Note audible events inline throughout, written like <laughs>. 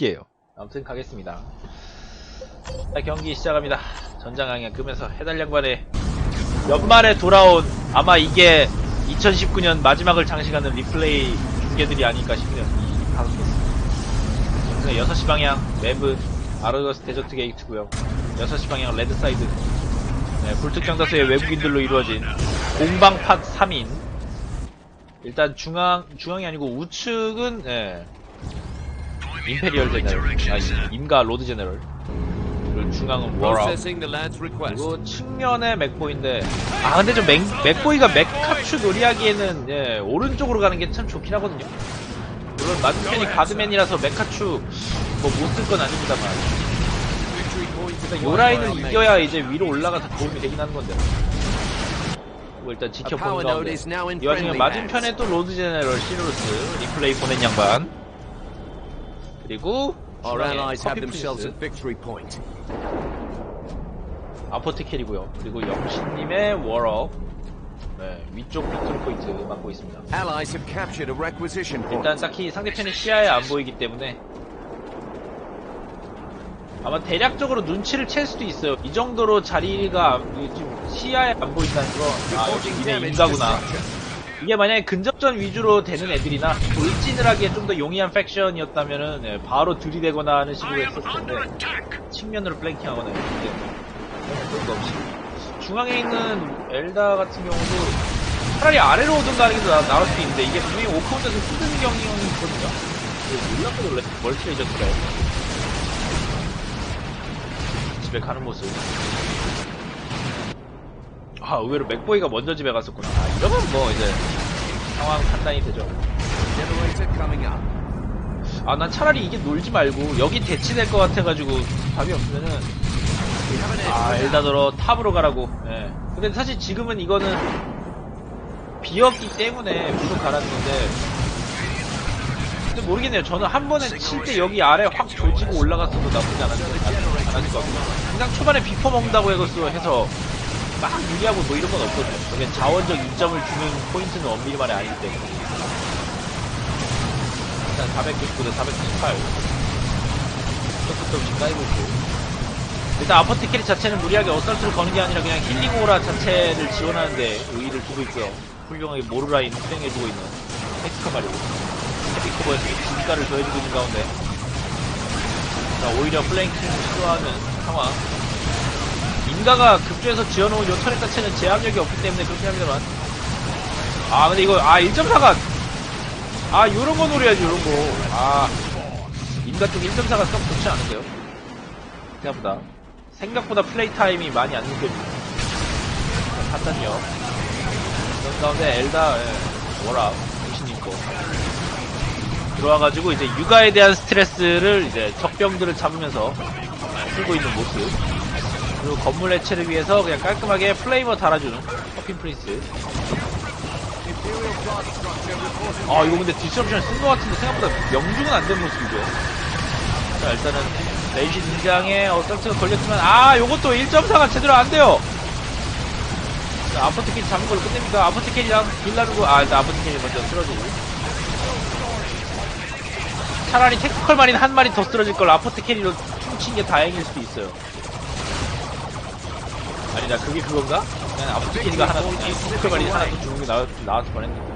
게요. 아무튼 가겠습니다. 자, 경기 시작합니다. 전장항에 끄면서 해달 양반의 연말에 돌아온 아마 이게 2019년 마지막을 장식하는 리플레이 중계들이 아닐까 싶네요. 이 개. 6시 방향 맵은 아르거스 데저트 게이트고요 6시 방향 레드사이드 네, 불특정 다수의 외국인들로 이루어진 공방팟 3인 일단 중앙 중앙이 아니고 우측은 예, 임페리얼 제너럴 아 임가 로드 제너럴. 그리고 중앙은 워라. 그리고 측면에 맥보이인데 아 근데 좀 맥, 맥보이가 맥카추 놀이하기에는 예, 오른쪽으로 가는 게 참 좋긴 하거든요. 물론 맞은편이 가드맨이라서 맥카추 뭐못 쓸 건 아닙니다만. 일단 요 라인을 이겨야 이제 위로 올라가서 도움이 되긴 하는 건데. 뭐 일단 지켜보는 가운데. 이 와중에 맞은편에. 또 로드 제네럴 시누루스 리플레이 보낸 양반 그리고 Our allies have themselves a 프린스 victory point. 아포테켈이고요 그리고 영신님의 워럭 네, 위쪽 비틀 포인트 맡고 있습니다 Allies have captured a requisition point. 일단 딱히 상대편의 시야에 안 보이기 때문에 아마 대략적으로 눈치를 챌 수도 있어요. 이 정도로 자리가 이 지금 시야에 안 보인다는 건 아, 여기 인가구나. 이게 만약에 근접전 위주로 되는 애들이나 돌진을 하기에 좀 더 용이한 팩션이었다면은 예, 바로 들이대거나 하는 식으로 했을 텐데 측면으로 플랭킹하거나 했는데 그런 거 없이. 중앙에 있는 엘다 같은 경우도 차라리 아래로 오든가 하는 게 나, 나을 수도 있는데 이게 분명히 오크온에서 쓰는 경향이 있거든요. 놀랍게 놀래 멀티레이저스가요 집에 가는 모습 아 의외로 맥보이가 먼저 집에 갔었구나 아 이러면 뭐 이제 상황 판단이 되죠. 아 난 차라리 이게 놀지 말고 여기 대치될 것 같아가지고 답이 없으면은. 아 엘다더러 탑으로 가라고 예. 근데 사실 지금은 이거는 비었기 때문에 가라는 건데 근데 모르겠네요 저는 한 번에 칠 때 여기 아래 확 조지고 올라갔어도 나쁘지 않았을 것 같거든요 그냥 초반에 비퍼 먹는다고 해서 막 유리하고 뭐 이런 건 없거든요. 그게 자원적 이점을 주는 포인트는 원밀만에 아니기 때문에. 일단 499대 498 조금 증가해고 있고. 일단 아포트 캐리 자체는 무리하게 어설트를 거는 게 아니라 그냥 힐링 오라 자체를 지원하는데 의의를 두고 있고요. 훌륭하게 모르라인 수행해주고 있는 텍스커 말이고. 헤비커버에서 진가를 더해주고 있는 가운데. 자 오히려 플랭킹 시도하는 상황 인가가 급조해서 지어놓은 요 터렛 자체는 제압력이 없기 때문에 그렇게 합니다만. 아 근데 이거 아 1.4가 아 요런 거 노려야지 요런 거아 인가 쪽 1.4가 썩 좋지 않은데요? 생각보다. 생각보다 플레이 타임이 많이 안 느껴지고. 판단력 그런 가운데 엘다 예, 워라 정신님 거 들어와가지고 이제 육아에 대한 스트레스를 이제 적병들을 잡으면서 풀고 있는 모습 그리고 건물 해체를 위해서 그냥 깔끔하게 플레이머 달아주는 커핀 프린스. 아 이거 근데 디스럽션 쓴 것 같은데 생각보다 명중은 안 된 모습이죠. 자 일단은 레이지 등장에 어설트가 걸렸지만 아 요것도 1.4가 제대로 안 돼요. 자 아포트 캐리 잡은 걸로 끝냅니까 아포트 캐리랑 빌라르고 아 일단 아포트 캐리 먼저 쓰러지고. 차라리 테크컬 마린 한 마리 더 쓰러질 걸 아포트 캐리로 퉁친 게 다행일 수도 있어요 아니다 그게 그건가? 그냥 아포트 캐리가 하나 마린 하나 더 죽는 게 나왔, 나왔을 뻔했는데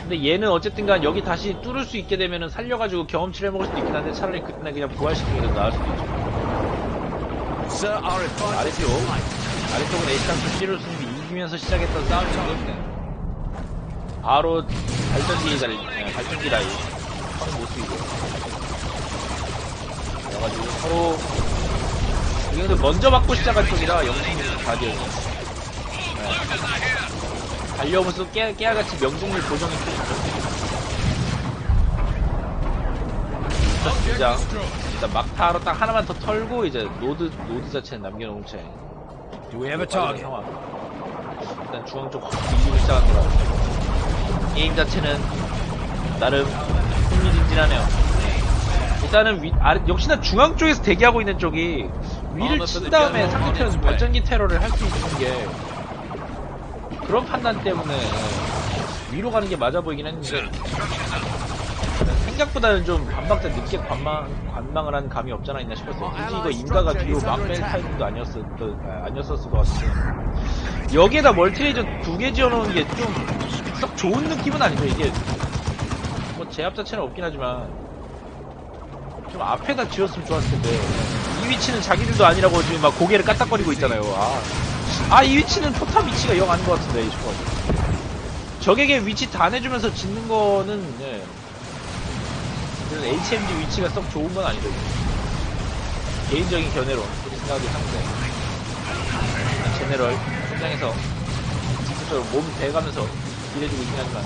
근데 얘는 어쨌든간 여기 다시 뚫을 수 있게 되면은 살려가지고 경험치를 해먹을 수도 있긴 한데 차라리 그때 그냥 부활시키는 게더 나을 수도 있죠. 아래쪽. 아래쪽은 에이스탄 시를 승비 이기면서 시작했던 싸움이 정도인데 바로 발전기 다리, 네, 발전기 라인. 하는 모습이고 그래가지고 서로 근데 먼저 맞고 시작한 쪽이라 영승님 가디언이 네. 달려오면서 깨, 깨알같이 명중률 보정이 켜지죠 진짜 일단 막타로 딱 하나만 더 털고 이제 노드 노드 자체는 남겨놓은 채 Do we have a 빨리 target? 상황. 일단 중앙 쪽확 밀리고 시작한 거라 게임 자체는 나름 흥미진진하네요 일단은 위, 아래, 역시나 중앙 쪽에서 대기하고 있는 쪽이 위를 친 다음에 상대편에서 발전기 테러를 할 수 있는 게 그런 판단 때문에 위로 가는 게 맞아 보이긴 했는데 생각보다는 좀 반박자 늦게 관망, 관망을 한 감이 없잖아 있나 싶었어요. 굳이 이거 인가가 뒤로 막뺄 타이밍도 아니었을, 아, 아니었었을 것 같은데. 여기에다 멀티레이저 두 개 지어놓은 게 좀 썩 좋은 느낌은 아니죠. 이게 뭐 제압 자체는 없긴 하지만 좀 앞에다 지었으면 좋았을 텐데 이 위치는 자기들도 아니라고 지금 막 고개를 까딱거리고 있잖아요. 아, 아 이 위치는 포탑 위치가 영 아닌 것 같은데 싶어가지고. 적에게 위치 다 내주면서 짓는 거는 예. 그래서 HMG 위치가 썩 좋은 건 아니거든요. 개인적인 견해로 생각이 하는데 제네럴 현장에서 직접적으로 몸 대가면서 일해주고 있긴 하지만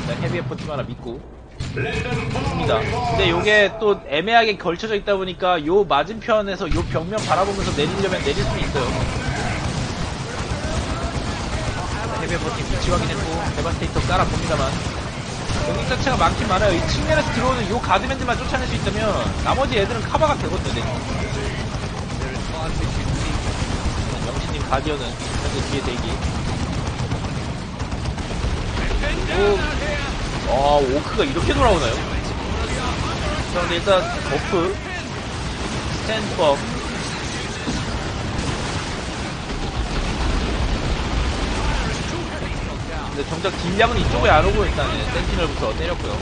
일단 헤비 에포팀 하나 믿고 있습니다. 근데 요게 또 애매하게 걸쳐져 있다 보니까 요 맞은편에서 요 벽면 바라보면서 내리려면 내릴 수 있어요. 헤비 에포팀 위치 확인했고 데바스테이터 깔아 봅니다만 공격 자체가 많긴 많아요. 이 측면에서 들어오는 요 가드맨들만 쫓아낼 수 있다면 나머지 애들은 커버가 되거든요. 네. 영신님 가디언은 현재 뒤에 대기. 오, 아, 오크가 이렇게 돌아오나요? 자, 근데 일단 버프, 스탠드법, 근데 정작 딜량은 이쪽에 안 오고 일단 센티널부터 때렸고요.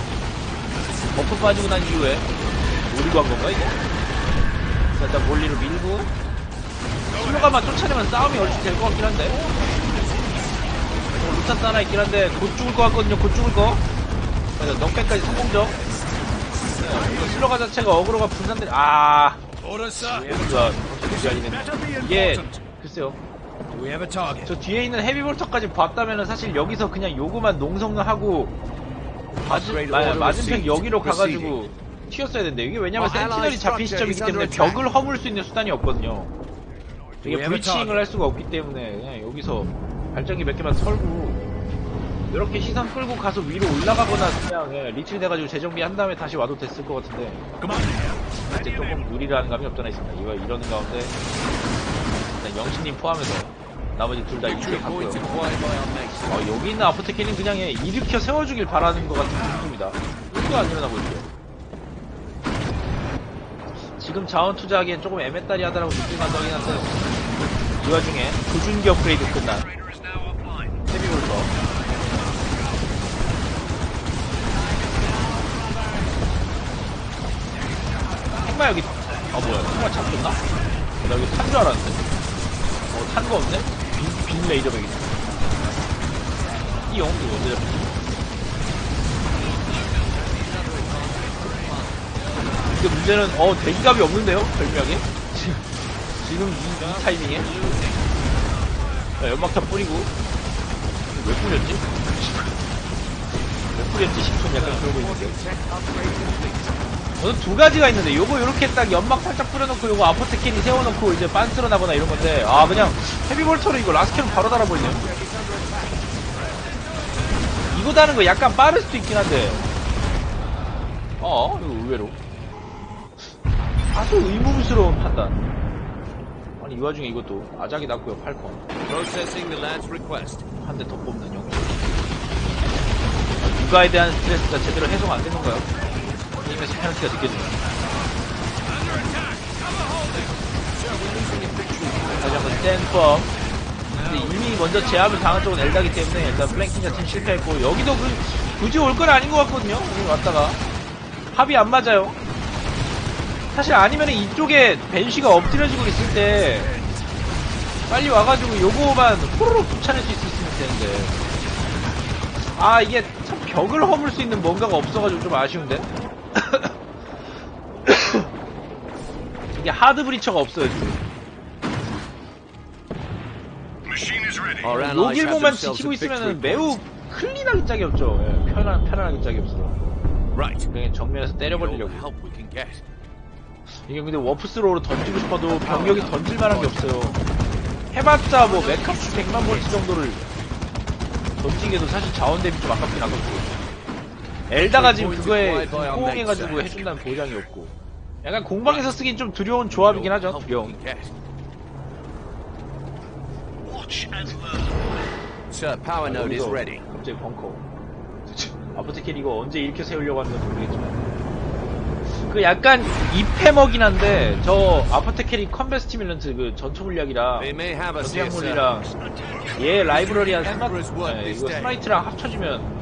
버프 빠지고 난 이후에 노리고 한 건가 이거? 자, 일단 몰리로 밀고 슬로가만 쫓아내면 싸움이 얼추 될 것 같긴 한데 어, 루탄스 하나 있긴 한데 곧 죽을 것 같거든요 곧 죽을 거 그래서 넉백까지 성공적. 네, 슬로가 자체가 어그로가 분산돼 아. 아니네 이게 글쎄요? 저 뒤에 있는 헤비볼터까지 봤다면은 사실 여기서 그냥 요거만 농성하고 맞은, 마- 맞은편 여기로 가가지고 튀었어야 되는데 이게 왜냐면 어, 센티널이 잡힌 시점이기 때문에 벽을 허물 수 있는 수단이 없거든요. 이게 브리칭을 할 수가 없기 때문에 그냥 여기서 발전기 몇 개만 설고 이렇게 시선 끌고 가서 위로 올라가거나 그냥 예, 리틀 돼가지고 재정비 한 다음에 다시 와도 됐을 것 같은데. 이제 조금 무리라는 감이 없잖아 있습니다 이거 이러는 가운데 일단 영신님 포함해서 나머지 둘 다 이렇게 갔고요. 어, 여기 있는 아포테케는 그냥 예, 일으켜 세워주길 바라는 것 같은 분위기입니다. 이거 안 일어나고 있고요. 지금 자원 투자하기엔 조금 애매따리하다라고 느낌만 나긴 한데 이 와중에 조준기 업그레이드 끝난 핵마 여기 아 뭐야 핵마 잡혔나? 나 여기 탄 줄 알았는데 어탄 거 없네? 빈, 빈 레이저 백이네 이 영웅이 언제 잡혔지? 근데 문제는 어 대기갑이 없는데요? 별명에? 지금 이, 이 타이밍에? 자, 연막탄 뿌리고 왜 뿌렸지? <laughs> 왜 뿌렸지 싶은 약간 그러고 있는데 저는 두 가지가 있는데 요거 요렇게 딱 연막 살짝 뿌려놓고 요거 아포테케니 세워놓고 이제 빤스러 나거나 이런 건데 아 그냥 헤비볼터로 이거 라스켓은 바로 달아버리네요 이거 다는 거 약간 빠를 수도 있긴 한데. 어 이거 의외로. 다소 의문스러운 판단. 아니 이 와중에 이것도 아작이 났고요 팔콘. 한 대 더 뽑는 영 육아에 대한 스트레스가 제대로 해소가 안 되는 거요 게임에서 페널티가 느껴지네 다시 한번 스탠법 근데 이미 먼저 제압을 당한 쪽은 엘다기 때문에 일단 플랭킹 자체는 실패했고 여기도 그, 굳이 올 건 아닌 것 같거든요 여기 왔다가. 합이 안 맞아요. 사실 아니면 이쪽에 벤쉬가 엎드려지고 있을 때 빨리 와가지고 요거만 호로록 붙여낼 수 있었으면 되는데. 아 이게 참 벽을 허물 수 있는 뭔가가 없어가지고 좀 아쉬운데 <coughs> 이게 하드 브리처가 없어요 지금 요길모만 지키고 있으면 매우. 클린하게 짝이 없죠 예, 편안, 편안하게 짝이 없어. 그냥 정면에서 때려버리려고. 이게 근데 워프스로로 던지고 싶어도 병력이 던질 만한 게 없어요. 해봤자 뭐 맥카프 100만 볼트 정도를 던지기에도 사실 자원 대비 좀 아깝긴 하거든요. 엘다가 지금 그거에 호응해가지고 해준다는 보장이 없고. 약간 공방에서 쓰긴 좀 두려운 조합이긴 하죠. 두려움. can get. Sir, power node is 여기서 ready. 갑자기 벙커. <laughs> 아포테케리 이거 언제 이렇게 세우려고 하는 건지 모르겠지만 그 약간 입해먹긴 한데 저 아포테케리 컨베 스 티뮬런트 그 전투 물약이랑 sir. 전투 약물이랑 얘 라이브러리 한 스마, 네, 이거 스마이트랑 합쳐지면 이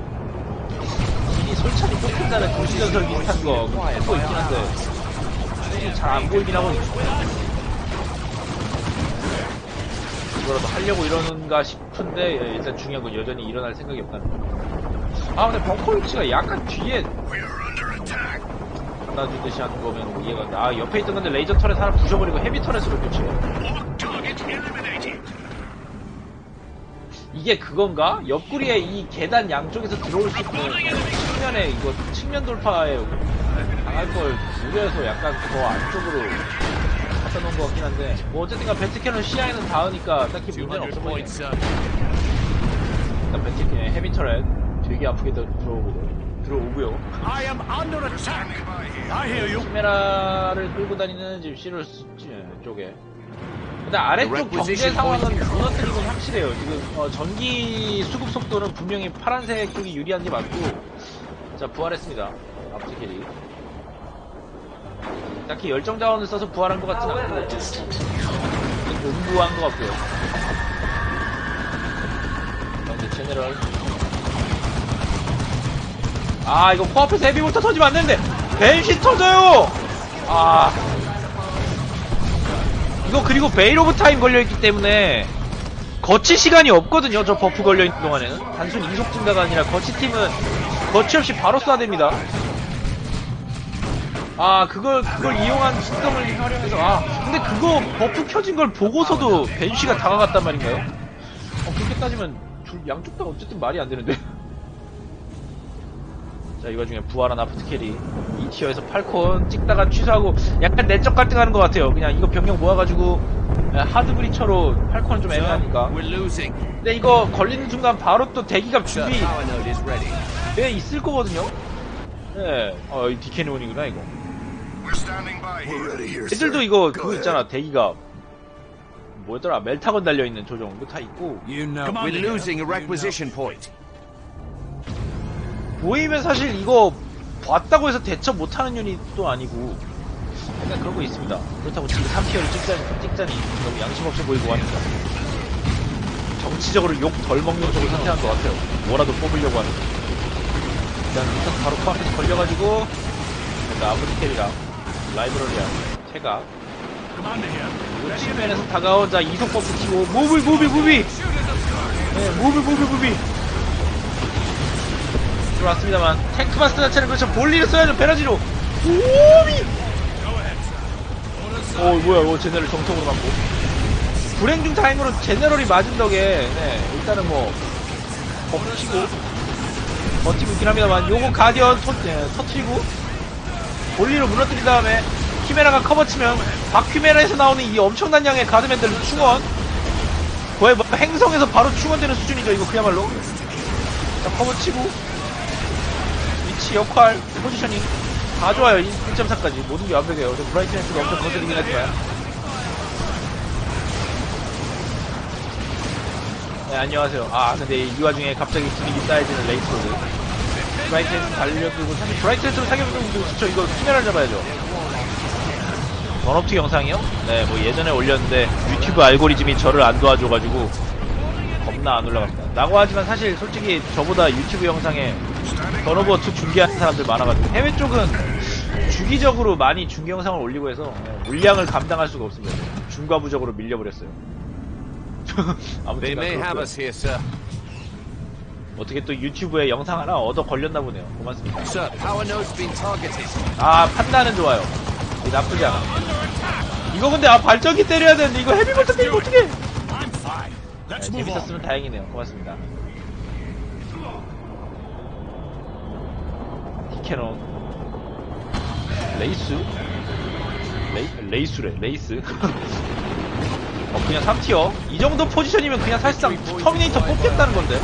솔찬히 뽑힌다는 도시전설 비슷한 거 하고 있긴 한데 잘 안 보이긴 하거든요 이거라도 하려고 이러는가 싶은데 예, 일단 중요한 건 여전히 일어날 생각이 없다는 거. 아 근데 벙커 위치가 약간 뒤에 놔주듯이 하는 거면 뭐 이해가 안 돼. 아 옆에 있던 건데 레이저 터렛 하나 부셔버리고 헤비 터렛으로 교체해. 이게 그건가? 옆구리에 이 계단 양쪽에서 들어올 수 있는 측면에 이거 측면 돌파에 당할 걸 우려해서 약간 더 안쪽으로 갖다 놓은 것 같긴 한데 뭐 어쨌든 간 배트캐논 시야에는 닿으니까 딱히 문제는 200 없어 보이네. 일단 배트캐 헤비 터렛 되게 아프게 들- 들어오고 들어오고요. 카메라를 끌고 다니는 지금 시로스 쪽에. 근데 아래쪽 경제 상황은 건 확실해요. 지금 어, 전기 수급 속도는 분명히 파란색 쪽이 유리한 게 맞고. 자 부활했습니다. 앞트캐리. 딱히 열정 자원을 써서 부활한 것 같진 않고 공부한 것 같고요. 그런데 제네럴. 아 이거 코앞에서 헤비볼터 터지면 안 되는데 벤시 터져요 아 이거 그리고 베일 오브 타임 걸려있기 때문에 거치 시간이 없거든요 저 버프 걸려있는 동안에는. 단순 이속 증가가 아니라 거치 팀은 거치 없이 바로 쏴야 됩니다. 아 그걸 그걸 이용한 시점을 활용해서 아 근데 그거 버프 켜진 걸 보고서도 벤시가 다가갔단 말인가요? 어 그렇게 따지면 둘 양쪽 다 어쨌든 말이 안 되는데 자, 이 와중에 부활한 아프트 캐리. 2티어에서 팔콘 찍다가 취소하고 약간 내적 갈등하는 것 같아요. 그냥 이거 병력 모아가지고 에, 하드브리처로 팔콘은 좀 애매하니까. 근데 이거 걸리는 순간 바로 또 대기갑 준비. 돼 있을 거거든요. 네. 어, 이 디케노온이구나, 이거. 애들도 이거 그거 있잖아, 대기갑. 뭐였더라? 멜타건 달려 있는 조정. 이거 다 있고. You know. We're losing a requisition point. 보이면 사실 이거 봤다고 해서 대처 못하는 유닛도 아니고 약간 그런 거 있습니다. 그렇다고 지금 3티어를 찍자니, 찍자니 너무 양심 없어 보이고 하니까 정치적으로 욕 덜 먹는 쪽을 선택한 것 같아요. 뭐라도 뽑으려고 하는 거. 일단 일단 바로 코앞에서 걸려가지고 일단 아프리켈이랑 라이브러리랑 태가 그리고 측면에서 다가오자 이속 버프 키고 무비 무비 무비 네 무비 무비 무비 들어왔습니다만 탱크마스터 자체를 그렇죠. 볼리를 써야죠 베라지로. 오미 오 뭐야 이거 제네럴 정통으로 맞고. 불행 중 다행으로 제네럴이 맞은 덕에 네, 일단은 뭐 버티고. 버티고 있긴 합니다만 요거 가디언 토, 네, 터트리고. 볼리로 무너뜨린 다음에 키메라가 커버치면 박퀴메라에서 나오는 이 엄청난 양의 가드맨들 충원. 거의 뭐 행성에서 바로 충원되는 수준이죠 이거 그야말로. 자 커버치고 역할, 포지셔닝 다 좋아요. 1.4까지 모든 게 완벽해요. 브라이트네스가 엄청 거슬리긴 하지만. 네, 안녕하세요. 아, 근데 이 와중에 갑자기 분위기 쌓여지는 레이스로드. 브라이트네스 달려들고, 사실 브라이트네스로 사격해보면 좋죠. 이거 카메라를 잡아야죠. 번업투 영상이요? 네, 뭐 예전에 올렸는데 유튜브 알고리즘이 저를 안 도와줘가지고 겁나 안 올라갑니다. 라고 하지만 사실 솔직히 저보다 유튜브 영상에 번오버2 중계하는 사람들 많아가지고 해외 쪽은 주기적으로 많이 중계 영상을 올리고 해서 네, 물량을 감당할 수가 없습니다. 중과부적으로 밀려버렸어요. <laughs> 아무튼 They may have us here, sir. 어떻게 또 유튜브에 영상 하나 얻어 걸렸나 보네요. 고맙습니다. 아 판단은 좋아요. 이게 나쁘지 않아. 이거 근데 아 발전기 때려야 되는데 이거 헤비볼트 때리면 어떡해? 네, 재밌었으면 다행이네요. 고맙습니다. 캐논. 레이스? 레이, 레이스래 레이스. <laughs> 어 그냥 3티어. 이 정도 포지션이면 그냥 사실상 터미네이터 뽑겠다는 건데.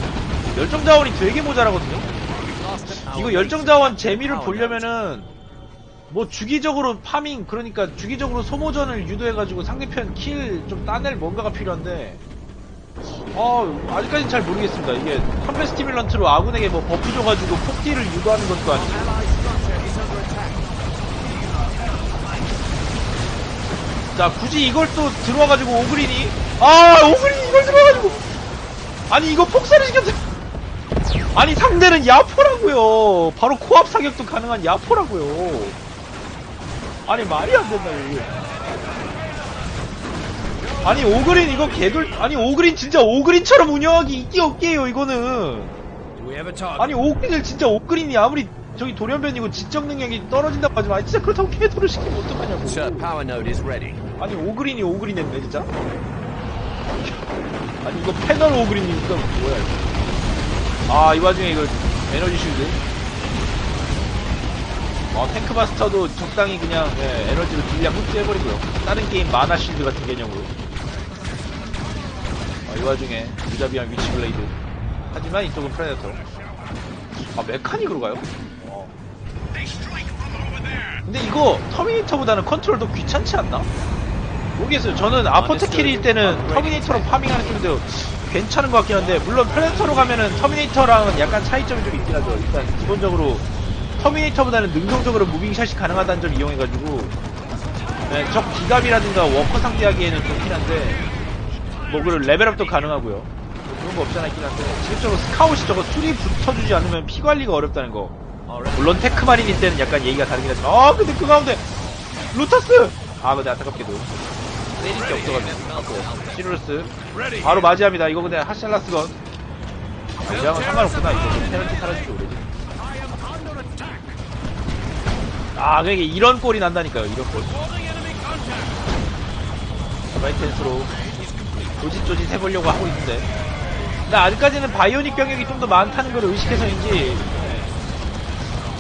열정 자원이 되게 모자라거든요. 이거 열정 자원 재미를 보려면은 뭐 주기적으로 파밍 그러니까 주기적으로 소모전을 유도해가지고 상대편 킬 좀 따낼 뭔가가 필요한데. 아, 아직까지는 잘 모르겠습니다. 이게 컴뱃 스티뮬런트로 아군에게 뭐 버프 줘가지고 폭딜을 유도하는 것도 아니고. 자, 굳이 이걸 또 들어와가지고 오그린이. 아, 오그린이 이걸 들어와가지고. 아니, 이거 폭살을 시켰어. 아니, 상대는 야포라고요 바로 코앞 사격도 가능한 야포라고요 아니, 말이 안 된다, 이거. 아니 오그린 이거 개돌 아니 오그린 진짜 오그린처럼 운영하기 있기 없게요 이거는? 아니 오그린을 진짜 오그린이 아무리 저기 돌연변이고 지적 능력이 떨어진다고 하지만 아니, 진짜 그렇다고 캐도를 시키면 어떡하냐고. Sir, power node is ready. 아니 오그린이 오그린 했네 진짜? 아니 이거 패널 오그린이니까 뭐야 이거? 아 이 와중에 이거 에너지 쉴드. 어 탱크바스터도 적당히 그냥 예, 에너지로 딜량 흡수해버리고요. 다른 게임 마나 쉴드 같은 개념으로. 아, 이 와중에 무자비한 위치 블레이드. 하지만 이쪽은 프레데터. 아 메카닉으로 가요? 어. 근데 이거 터미네이터보다는 컨트롤도 귀찮지 않나? 모르겠어요. 저는 아포테킬일 때는 터미네이터로 파밍하는 쪽인데 괜찮은 것 같긴 한데 물론 프레데터로 가면은 터미네이터랑은 약간 차이점이 좀 있긴 하죠. 일단 기본적으로 터미네이터보다는 능동적으로 무빙샷이 가능하다는 점 이용해가지고 네, 적 기갑이라든가 워커 상대하기에는 좋긴 한데 뭐 그런 레벨업도 가능하고요. 뭐 그런 거 없지 않아 있긴 한데 지금적으로 스카웃이 저거 술이 붙어주지 않으면 피 관리가 어렵다는 거 물론 테크마린일 때는 약간 얘기가 다르긴 하지만 아 근데 그 가운데 루타스! 아 근데 안타깝게도 때릴 게 없어가지고. 시루스. 바로 맞이합니다. 이거 근데 하샬라스건. 이랑은 상관없구나. 이거 페널티 사라지기 오래지 아 그게 이런 꼴이 난다니까요 이런 꼴 바이텐스로 조짓조짓 해보려고 하고 있는데. 근데 아직까지는 바이오닉 병력이 좀 더 많다는 걸 의식해서인지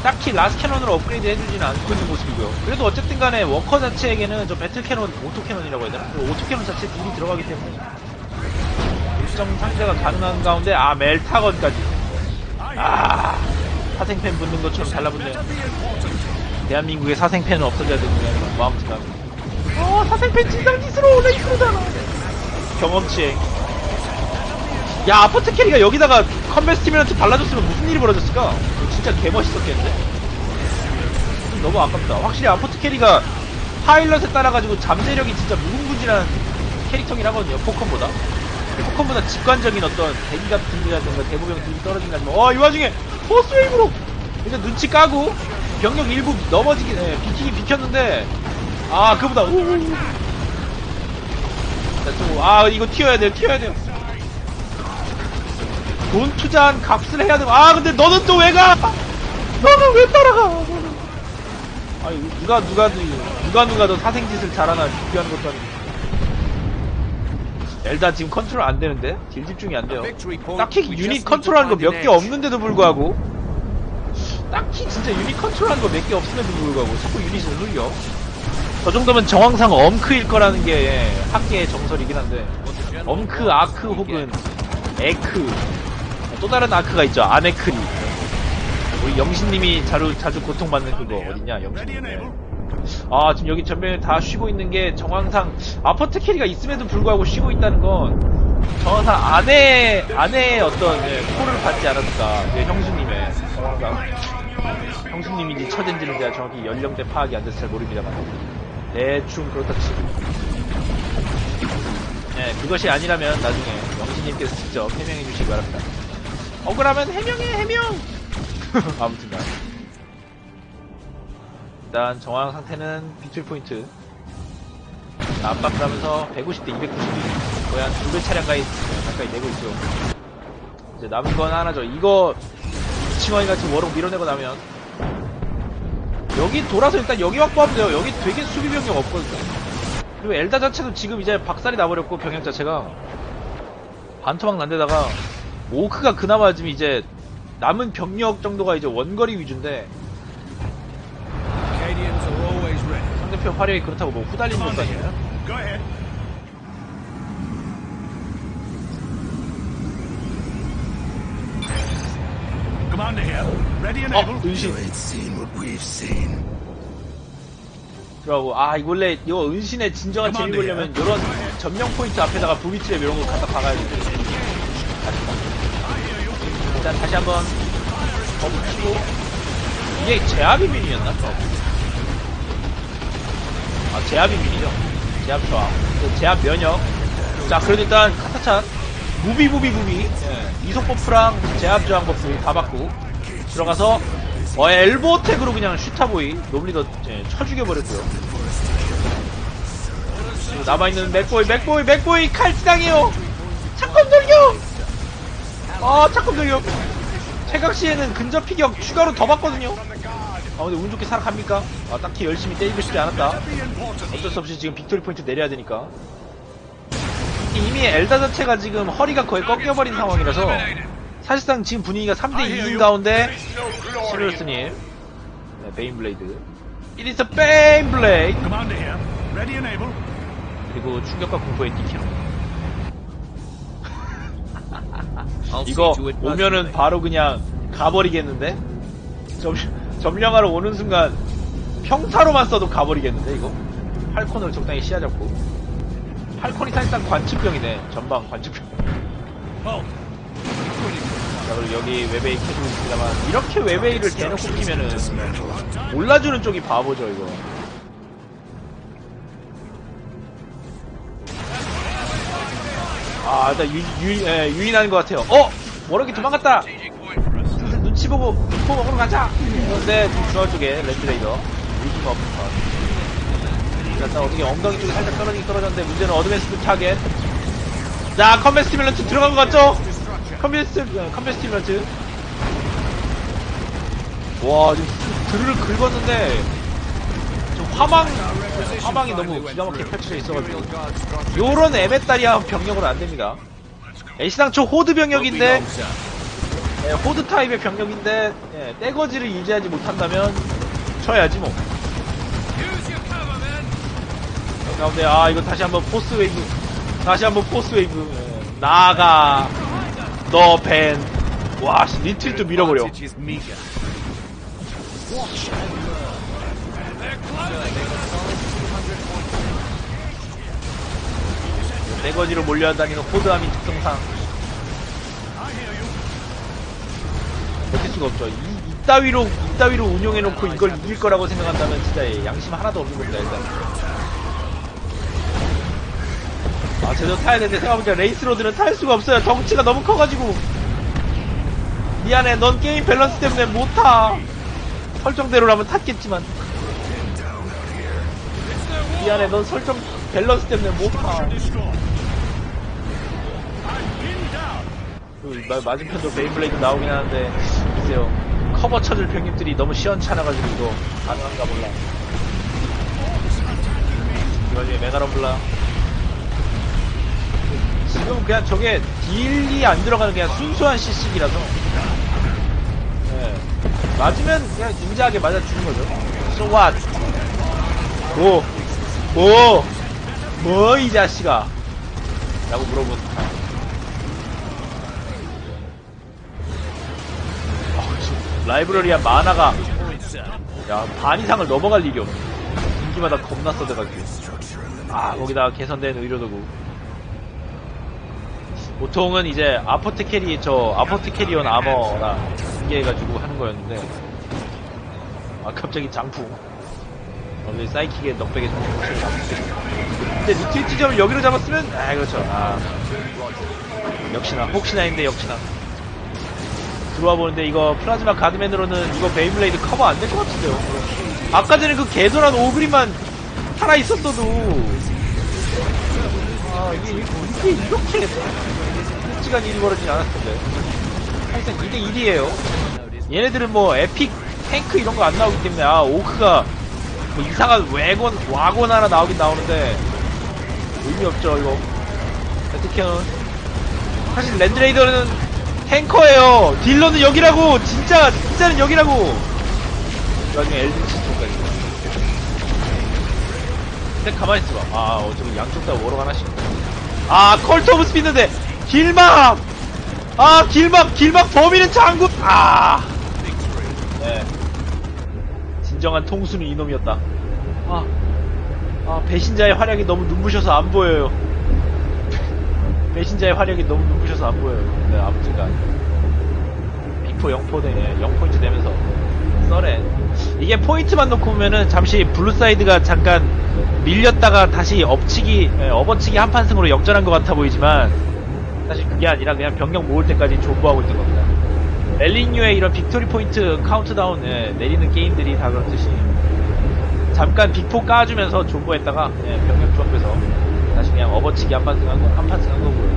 딱히 라스 캐논으로 업그레이드 해주지는 않고 있는 모습이고요. 그래도 어쨌든 간에 워커 자체에게는 저 배틀 캐논, 오토 캐논이라고 해야 되나? 그 오토 캐논 자체 딜이 들어가기 때문에 일정 상대가 가능한 가운데 아 멜타건까지 아 사생팬 붙는 것처럼 달라붙네요. 대한민국의 사생팬은 없어져야 되는 마음 생각. 어 사생팬 진상짓으로 레이크로잖아. 경험치행. 야 아포트 캐리가 여기다가 스티뮬런트 발라줬으면 무슨 일이 벌어졌을까? 진짜 개멋있었겠는데? 좀 너무 아깝다. 확실히 아포트 캐리가 파일럿에 따라가지고 잠재력이 진짜 무궁무진한 캐릭터긴 하거든요. 포컨보다. 포컨보다 직관적인 어떤 대기갑 딜이라든가 대보병 딜이 떨어진다면 어이 와중에 포스웨이브로 일단 눈치 까고 병력 일부 넘어지긴 해. 비키긴 비켰는데 아 그보다 우우우 자, 또, 아 이거 튀어야 돼요 튀어야 돼요 돈 투자한 값을 해야 되고 아 근데 너는 또 왜 가? 너는 왜 따라가? 너는. 아니 누가 누가 누가 누가 더 사생짓을 잘하나 비교하는 것도 아니고 일단 지금 컨트롤 안 되는데 딜 집중이 안 돼요. 딱히 유닛 컨트롤하는 거 몇 개. 없는데도 불구하고 딱히 진짜 유닛 컨트롤하는 거 몇 개 없음에도 불구하고 자꾸 유닛을 흘려 저 정도면 정황상 엄크일 거라는 게 학계의 정설이긴 한데 엄크, 아크 혹은 에크 또 다른 아크가 있죠. 아네크리 우리 영신님이 자주 자주 고통받는 그거 어딨냐 영신님. 네. 아 지금 여기 전면에 다 쉬고 있는 게 정황상 아퍼트 캐리가 있음에도 불구하고 쉬고 있다는 건 정황상 아내 아내의 어떤 예, 콜을 받지 않았을까. 예, 형수님의. 정황상 형수님인지 처제인지는 제가 정확히 연령대 파악이 안 돼서 잘 모릅니다만. 대충 그렇다 치고. 네, 그것이 아니라면 나중에 영신님께서 직접 해명해 주시기 바랍니다. 억울하면 해명해, 해명! <laughs> 아무튼 간. 일단 정황 상태는 빅툴 포인트. 압박을 하면서 150대 290대 거의 한 2배 차량 가까이, 가까이 내고 있죠. 이제 남은 건 하나죠. 이거 칭원이 같이 워럭 밀어내고 나면 여기 돌아서 일단 여기 확보하면 돼요. 여기 되게 수비 병력 없거든요. 그리고 엘다 자체도 지금 이제 박살이 나버렸고 병력 자체가 반토막 난 데다가 오크가 그나마 지금 이제 남은 병력 정도가 이제 원거리 위주인데. 상대편 화력이 그렇다고 뭐 후달리는 것도 아니에요. 어. 은신 ain't seen what we've seen. 들어가고 아 이거 원래 이거 은신의 진정한 재미 보려면 이런 전명 포인트 앞에다가 부비트랩 이런 거 갖다 박아야 돼. 일단 다시 한번 치고. 이게 제압이? 어. 아 제압이 민이죠. 제압 저항 그 제압 면역. 자 그래도 일단 카타찬. 무비 무비 무비. 예, 이속 버프랑 제압 저항 버프 다 받고 들어가서 어 엘보텍으로 그냥 슈타보이. 노블리더 예, 쳐 죽여버렸고요. 남아있는 맥보이 맥보이 맥보이 칼 지당해요. 잠깐 돌격 아 잠깐 돌격 최각시에는 근접 피격 추가로 더 받거든요. 아 근데 운 좋게 살아갑니까? 아 딱히 열심히 때리고 싶지 않았다. 어쩔 수 없이 지금 빅토리 포인트 내려야 되니까. 이미 엘다 자체가 지금 허리가 거의 꺾여버린 상황이라서 사실상 지금 분위기가 3대2인 가운데 시리우스님 네, 베인블레이드. It is a Baneblade Commander here. Ready and able. 그리고 충격과 공포의 디키로 이거 오면은. 바로 그냥 가버리겠는데? 점, 점령하러 오는 순간 평타로만 써도 가버리겠는데 이거? 팔콘을 적당히 시야 잡고 팔콘이 사실상 관측병이네 전방 관측병 Halt. 자 그리고 여기 웨베이 캐고 있습니다만 이렇게 웨베이를 대놓고 끼면은 몰라주는 쪽이 바보죠 이거 아 일단 유, 유, 예, 유인하는 것 같아요. 어? 모르게 도망갔다! 눈치 보고 포 먹으러 가자! 그런데 중앙 쪽에 위기가 없는 것 일단 어떻게 엉덩이 쪽에 살짝 떨어지긴 떨어졌는데 문제는 어드밴스드 타겟 자 컴뱃 스티뮬런트 들어간 것 같죠? 컴뱃 스 컴뱃 스티뮬런트 와 지금 드르를 긁었는데 좀 화망 화망이 너무 기가 막히게 펼쳐져 있어가지고 요런 에메따리한 병력으로 안 됩니다. 애시당초 호드 병력인데 예, 호드 타입의 병력인데 예, 떼거지를 유지하지 못한다면 쳐야지 뭐. 그 가운데 아 이거 다시 한번 포스 웨이브 다시 한번 포스 웨이브 예, 나가 너벤와 리트리트 밀어버려. Meager. 내거지로 몰려다니는 호드함이 특성상 버틸 수가 없죠. 이, 이따위로 이따위로 운용해놓고 이걸 이길 거라고 생각한다면 진짜 예, 양심 하나도 없는 겁니다 일단. 아 제대로 타야 되는데 생각해보니까 레이스로드는 탈 수가 없어요. 덩치가 너무 커가지고 미안해. 넌 게임 밸런스 때문에 못 타. 설정대로라면 탔겠지만 미안해. 넌 설정 밸런스 때문에 못 타. 그 마- 맞은편도 베인블레이드 나오긴 하는데 글쎄요 커버 쳐줄 병력들이 너무 시원찮아가지고 이거 가능한가 몰라 이 와중에 메가럼블라 지금 그냥 저게 딜이 안 들어가는 그냥 순수한 CC기라서 네. 맞으면 그냥 닌자하게 맞아 주는 거죠 So what? 뭐? 뭐? 뭐 이 자식아? 라고 물어본 아, 라이브러리야 만화가. 야 반 이상을 넘어갈 일이 없어 인기마다 겁나 써대가지고. 아 거기다가 개선된 의료도구. 보통은 이제 아포트 캐리 저 아포트 캐리온 아머라 공개해가지고 하는 거였는데. 아 갑자기 장풍 어, 왜 사이킥의 넉백에 좀 근데 리트윗 지점을 여기로 잡았으면 아 그렇죠 아 역시나 혹시나인데 역시나 들어와 보는데 이거 플라즈마 가드맨으로는 이거 베이블레이드 커버 안 될 것 같은데요. 아까 전에 그 개돌한 오그리만 살아 있었어도 아 이게 이게 이렇게 솔직한 일이 벌어지지 않았을 텐데. 사실상 2대 1이에요. 얘네들은 뭐 에픽 탱크 이런 거 안 나오기 때문에 아 오크가 뭐 이상한 외곤 와곤 하나 나오긴 나오는데 의미 없죠 이거. 어떻게는 사실 랜드레이더는 탱커예요. 딜러는 여기라고. 진짜 진짜는 여기라고. 그 나중에 엘든 치통까지. 근데 가만히 있어봐. 아 어차피 양쪽 다 워러 하나씩. 아 컬트 오브 스피드인데 길막. 아 길막 길막 범인은 장군. 아. 네. 진정한 통수는 이놈이었다. 아. 아 배신자의 활약이 너무 눈부셔서 안 보여요. <laughs> 배신자의 활약이 너무 눈부셔서 안 보여요. 네, 아무튼간. 0포 0포 되 0포인트 되면서 썰에 이게 포인트만 놓고 보면은 잠시 블루사이드가 잠깐 밀렸다가 다시 엎치기 예, 업어치기 한판승으로 역전한 것 같아 보이지만 사실 그게 아니라 그냥 병력 모을 때까지 존버하고 있던 겁니다 엘리뉴의 이런 빅토리 포인트 카운트다운 예, 내리는 게임들이 다 그렇듯이 잠깐 빅포 까주면서 존버했다가 예, 병력 조합해서 다시 그냥 업어치기 한판 승 한, 거, 한판 승 한 거고요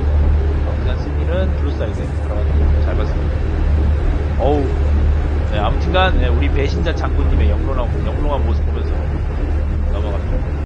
어, 그냥 승리는 블루 사이드 들어갔네요 잘 봤습니다. 어우 네, 아무튼간 네, 우리 배신자 장군님의 영롱한, 영롱한 모습 보면서